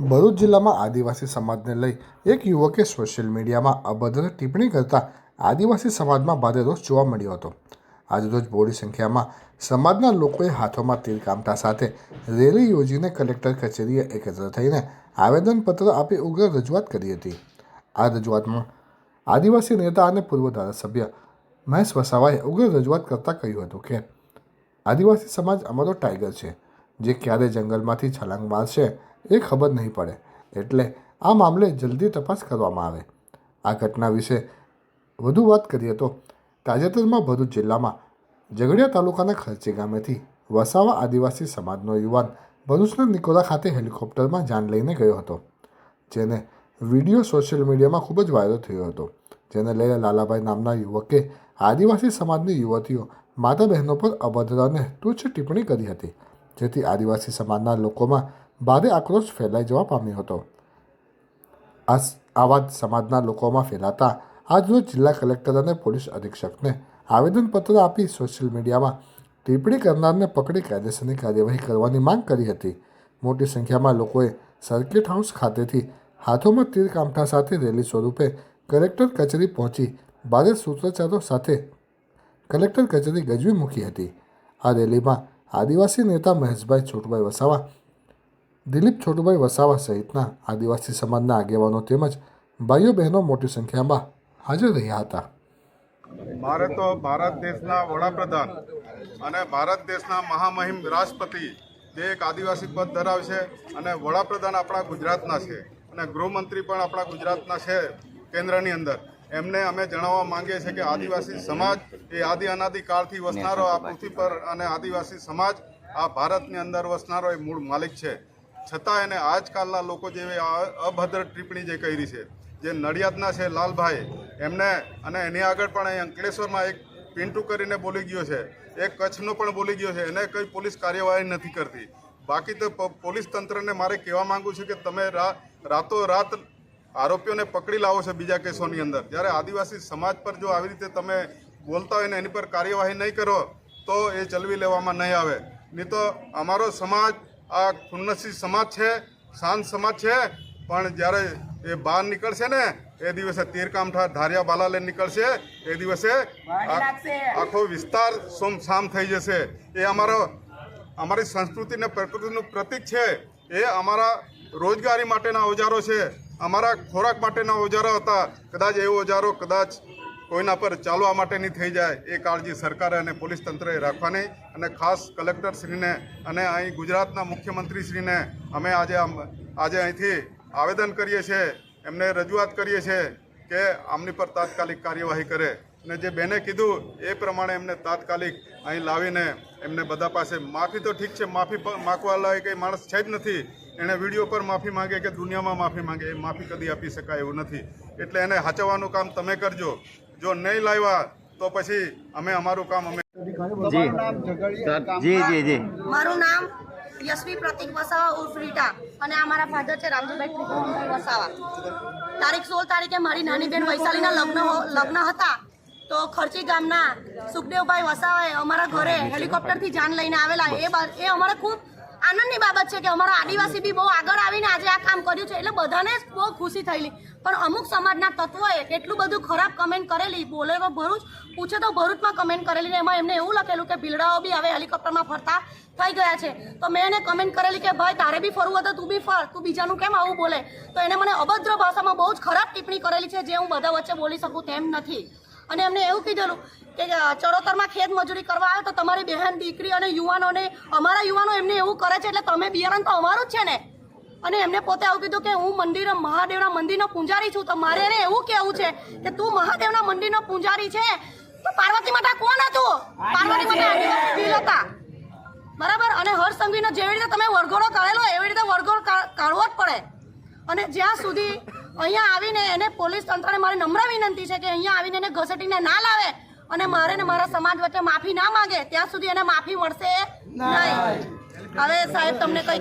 ભરૂચ જિલ્લામાં આદિવાસી સમાજને લઈ એક યુવકે સોશિયલ મીડિયામાં અભદ્ર ટિપ્પણી કરતા આદિવાસી સમાજમાં ભારે રોષ જોવા મળ્યો હતો. આજરોજ બોડી સંખ્યામાં સમાજના લોકોએ હાથોમાં તીર કામતા સાથે રેલી યોજીને કલેક્ટર કચેરીએ એકત્ર થઈને આવેદનપત્ર આપી ઉગ્ર રજૂઆત કરી હતી. આ રજૂઆતમાં આદિવાસી નેતા અને પૂર્વ ધારાસભ્ય મહેશ વસાવાએ ઉગ્ર રજૂઆત કરતાં કહ્યું હતું કે, આદિવાસી સમાજ અમારો ટાઈગર છે, જે ક્યારે જંગલમાંથી છલાંગ મારશે એ ખબર નહીં પડે. એટલે આ મામલે જલ્દી તપાસ કરવામાં આવે. આ ઘટના વિશે વધુ વાત કરીએ તો તાજેતરમાં ભરૂચ જિલ્લામાં ઝઘડિયા તાલુકાના ખર્ચી ગામેથી વસાવા આદિવાસી સમાજનો યુવાન ભરૂચના નિકોલા ખાતે હેલિકોપ્ટરમાં જાન લઈને ગયો હતો, જેને વીડિયો સોશિયલ મીડિયામાં ખૂબ જ વાયરલ થયો હતો. જેને લઈને લાલાભાઈ નામના યુવકે આદિવાસી સમાજની યુવતીઓ માતા બહેનો પર અભદ્ર અને તુચ્છ ટિપ્પણી કરી હતી, જેથી આદિવાસી સમાજના લોકોમાં ભારે આક્રોશ ફેલાઈ જવા પામ્યો હતો. આ આવા સમાજના લોકોમાં ફેલાતા આજરોજ જિલ્લા કલેક્ટર અને પોલીસ અધિક્ષકને આવેદનપત્ર આપી સોશિયલ મીડિયામાં ટિપ્પણી કરનારને પકડી કાયદેસરની કાર્યવાહી કરવાની માંગ કરી હતી. મોટી સંખ્યામાં લોકોએ સર્કિટ હાઉસ ખાતેથી હાથોમાં તીર કામઠા સાથે રેલી સ્વરૂપે કલેક્ટર કચેરી પહોંચી ભારે સૂત્રોચ્ચારો સાથે કલેક્ટર કચેરી ગજવી મૂકી હતી. આ રેલીમાં આદિવાસી નેતા મહેશભાઈ છોટભાઈ વસાવા દિલીપ છોટુભાઈ વસાવા સહિતના આદિવાસી સમાજના આગેવાનો તેમજ ભાઈઓ બહેનો મોટી સંખ્યામાં હાજર રહ્યા હતા. મારે તો ભારત દેશના વડાપ્રધાન અને ભારત દેશના મહામહિમ રાષ્ટ્રપતિ જે એક આદિવાસી પદ ધરાવશે અને વડાપ્રધાન આપણા ગુજરાતના છે અને ગૃહમંત્રી પણ આપણા ગુજરાતના છે કેન્દ્રની અંદર. એમને અમે જણાવવા માંગીએ છીએ કે આદિવાસી સમાજ એ આદિ અનાદિ કાળથી વસનારો આ પૃથ્વી પર અને આદિવાસી સમાજ આ ભારતની અંદર વસનારો એ મૂળ માલિક છે. છતાં એને આજકાલના લોકો જેવી અભદ્ર ટિપ્પણી જે કરી છે, જે નડિયાદના છે લાલભાઈ, એમને અને એની આગળ પણ અહીં અંકલેશ્વરમાં એક પિન્ટુ કરીને બોલી ગયો છે, એક કચ્છનો પણ બોલી ગયો છે, એને કંઈ પોલીસ કાર્યવાહી નથી કરતી. બાકી તો પોલીસ તંત્રને મારે કહેવા માંગુ છું કે તમે રાતો રાત આરોપીઓને પકડી લાવો છો બીજા કેસોની અંદર. જ્યારે આદિવાસી સમાજ પર જો આવી રીતે તમે બોલતા હોય ને એની પર કાર્યવાહી નહીં કરો, તો એ ચલવી લેવામાં નહીં આવે. નહીં તો અમારો સમાજ આ ખુન્નસી સમાજ છે શાંત સમાજ છે પણ જ્યારે એ બહાર નીકળશે ને એ દિવસે તીરકામઠા ધારિયા બાલાલે નીકળશે એ દિવસે આખો વિસ્તાર સોમસામ થઈ જશે. એ અમારો અમારી સંસ્કૃતિ અને પ્રકૃતિનું પ્રતીક છે. એ અમારા રોજગારી માટેના ઓજારો છે. અમારા ખોરાક માટેના ઓજારો હતા. કદાચ એ ઓજારો કદાચ કોઈના પર ચાલવા માટેની થઈ જાય એ કાળજી સરકારે અને પોલીસ તંત્રએ રાખવાની અને ખાસ કલેક્ટરશ્રીને અને અહીં ગુજરાતના મુખ્યમંત્રીશ્રીને અમે આજે આજે અહીંથી આવેદન કરીએ છીએ, એમને રજૂઆત કરીએ છીએ કે આમની પર તાત્કાલિક કાર્યવાહી કરે. અને જે બેને કીધું એ પ્રમાણે એમને તાત્કાલિક અહીં લાવીને એમને બધા પાસે માફી તો ઠીક છે, માફી માગવા લાયક કંઈ માણસ છે જ નથી. એણે વીડિયો પર માફી માંગે કે દુનિયામાં માફી માંગે એ માફી કદી આપી શકાય એવું નથી. એટલે એને હાચવવાનું કામ તમે કરજો. જો નહીં લાવ્યા તો પછી અમે અમારું કામ અમે જી. જી જી જી. મારું નામ યશવી પ્રતિક વસાવા ઉર્ફ રીટા અને આ મારા ફાધર છે રામજીભાઈ ત્રિકોણભાઈ વસાવા. તારીખ સોળ તારીખે મારી નાની બેન વૈશાલીના લગ્ન લગ્ન હતા તો ખર્ચી ગામના સુખદેવભાઈ વસાવાએ અમારા ઘરે હેલિકોપ્ટરથી જાન લઈને આવેલા. એ બા- એ અમારે ખૂબ આનંદની બાબત છે કે અમારા આદિવાસી બી બહુ આગળ આવીને આજે આ કામ કર્યું છે. એટલે બધાને જ બહુ ખુશી થયેલી. પણ અમુક સમાજના તત્વોએ એટલું બધું ખરાબ કમેન્ટ કરેલી. બોલે તો ભરૂચ, પૂછે તો ભરૂચમાં કમેન્ટ કરેલી ને એમાં એમને એવું લખેલું કે ભીલડાઓ બી હવે હેલિકોપ્ટરમાં ફરતા થઈ ગયા છે. તો મેં એને કમેન્ટ કરેલી કે ભાઈ, તારે બી ફરવું હતું તું બી ફર, તું બીજાનું કેમ આવું બોલે? તો એને મને અભદ્ર ભાષામાં બહુ જ ખરાબ ટિપ્પણી કરેલી છે, જે હું બધા વચ્ચે બોલી શકું તેમ નથી. અને એમને એવું કીધેલું કે ચરોતરમાં ખેત મજૂરી કરવા આવે તો તમારી બહેન, દીકરી અને યુવાનોને, અમારા યુવાનો એમને એવું કરે છે એટલે તમે બિયારણ તો અમારું જ છે ને? અને એમને પોતે આવું કીધું કે હું મંદિર મહાદેવના મંદિરનો પૂજારી છું તો મારે એને એવું કહેવું છે કે તું મહાદેવના મંદિરનો પૂજારી છે તો પાર્વતી માતા કોણ હતું? પાર્વતી માતા આદિવાસી ભીલ હતા. બરાબર? અને હર સંઘવીનો જેવી રીતે તમે વરઘોડો કાઢેલો એવી રીતે વરઘોડો કાઢવો જ પડે. અને જ્યાં સુધી અહીંયા આવીને એને પોલીસ તંત્રને મારી નમ્ર વિનંતી છે કે અહીંયા આવીને એને ઘસેટીને ના લાવે અને મારે ને મારા સમાજ વચ્ચે માફી ના માંગે ત્યાં સુધી એને માફી મળશે નહીં. હવે સાહેબ તમને કઈ